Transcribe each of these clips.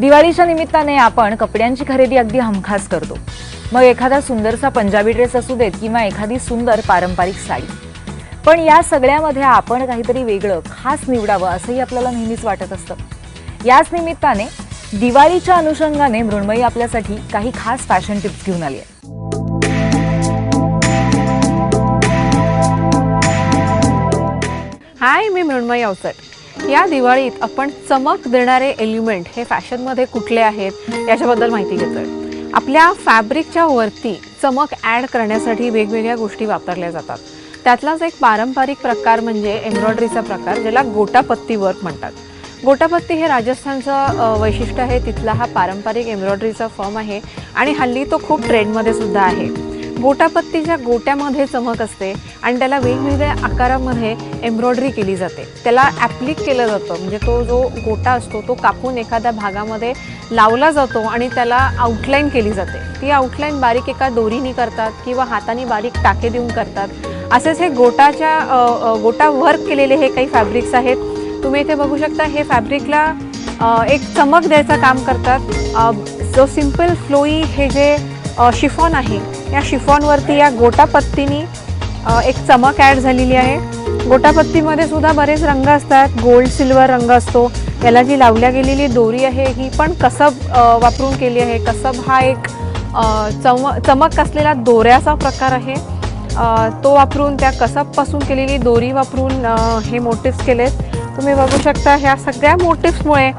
दिवाळीच्या निमित्ताने आपण कपड्यांची खरेदी अगदी हमखास करतो. मग एखादा सुंदरसा पंजाबी ड्रेस असू देत किंवा एखादी सुंदर पारंपरिक साडी. पण या सगळ्यामध्ये आपण काहीतरी वेगळं खास निवडावं असंही आपल्याला नेहमीच वाटत असतं. याच निमित्ताने दिवाळीच्या अनुषंगाने मृण्मयी आपल्यासाठी काही खास फॅशन टिप्स घेऊन आली आहे हाय मी मृण्मयी अवसर. या दिवाळीत आपण चमक देणारे एलिमेंट हे फॅशनमध्ये कुठले आहेत याच्याबद्दल माहिती घेतोय. आपल्या फॅब्रिकच्या वरती चमक ॲड करण्यासाठी वेगवेगळ्या गोष्टी वापरल्या जातात. त्यातलाच एक पारंपरिक प्रकार म्हणजे एम्ब्रॉयडरीचा प्रकार ज्याला गोटापत्ती वर्क म्हणतात. गोटापत्ती हे राजस्थानचं वैशिष्ट्य आहे. तिथला हा पारंपरिक एम्ब्रॉयडरीचा फॉर्म आहे आणि हल्ली तो खूप ट्रेंडमध्ये सुद्धा आहे. गोटापत्तीच्या गोट्यामध्ये चमक असते आणि त्याला वेगवेगळ्या आकारामध्ये एम्ब्रॉयडरी केली जाते. त्याला ॲप्लिक केलं जातं. म्हणजे तो जो गोटा असतो तो कापून एखाद्या भागामध्ये लावला जातो आणि त्याला आउटलाईन केली जाते. ती आउटलाईन बारीक एका दोरीने करतात किंवा हाताने बारीक टाके देऊन करतात. असेच हे गोटाच्या गोटा वर्क केलेले हे काही फॅब्रिक्स आहेत. तुम्ही इथे बघू शकता हे फॅब्रिकला एक चमक द्यायचं काम करतात. जो सिंपल फ्लोई हे जे शिफॉन आहे या शिफॉनवरती या गोटापत्तीनी एक चमक ॲड झालेली आहे. गोटापत्तीमध्ये सुद्धा बरेच रंग असतात. गोल्ड सिल्वर रंग असतो. याला जी लावल्या गेलेली दोरी आहे ही पण कसब वापरून केली आहे. कसब हा एक चम चमक असलेला दोऱ्याचा प्रकार आहे. तो वापरून त्या कसबपासून केलेली दोरी वापरून हे मोटिव्स केलेत. तुम्ही बघू शकता ह्या सगळ्या मोटिव्समुळे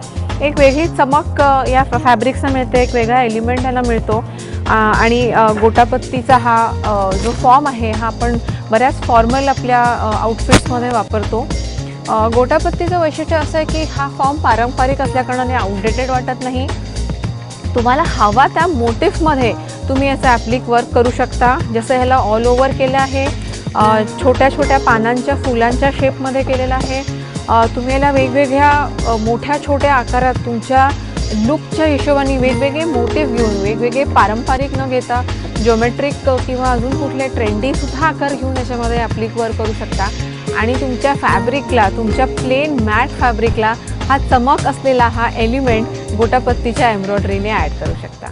एक वेगळी चमक या फॅब्रिक्सला मिळते एक वेगळा एलिमेंट याला मिळतो. आणि गोटापत्तीचा हा जो फॉर्म आहे हा आपण बऱ्याच फॉर्मल आपल्या आउटफिट्समध्ये वापरतो. गोटापत्तीचं वैशिष्ट्य असं आहे की हा फॉर्म पारंपरिक असल्याकारणाने आउटडेटेड वाटत नाही. तुम्हाला हवा त्या मोटिफमध्ये तुम्ही याचं ॲप्लिक वर्क करू शकता. जसं ह्याला ऑल ओव्हर केलं आहे छोट्या छोट्या पानांच्या फुलांच्या शेपमध्ये केलेलं आहे. तुम्ही याला वेगवेगळ्या मोठ्या छोट्या आकारात तुमच्या लुकच्या हिशोबाने वेगवेगळे मोटिव्ह घेऊन वेगवेगळे पारंपरिक न घेता ज्योमेट्रिक किंवा अजून कुठले ट्रेंडीसुद्धा आकार घेऊन याच्यामध्ये ॲप्लिक वर्क करू शकता. आणि तुमच्या फॅब्रिकला तुमच्या प्लेन मॅट फॅब्रिकला हा चमक असलेला हा एलिमेंट गोटापत्तीच्या एम्ब्रॉयडरीने ॲड करू शकता.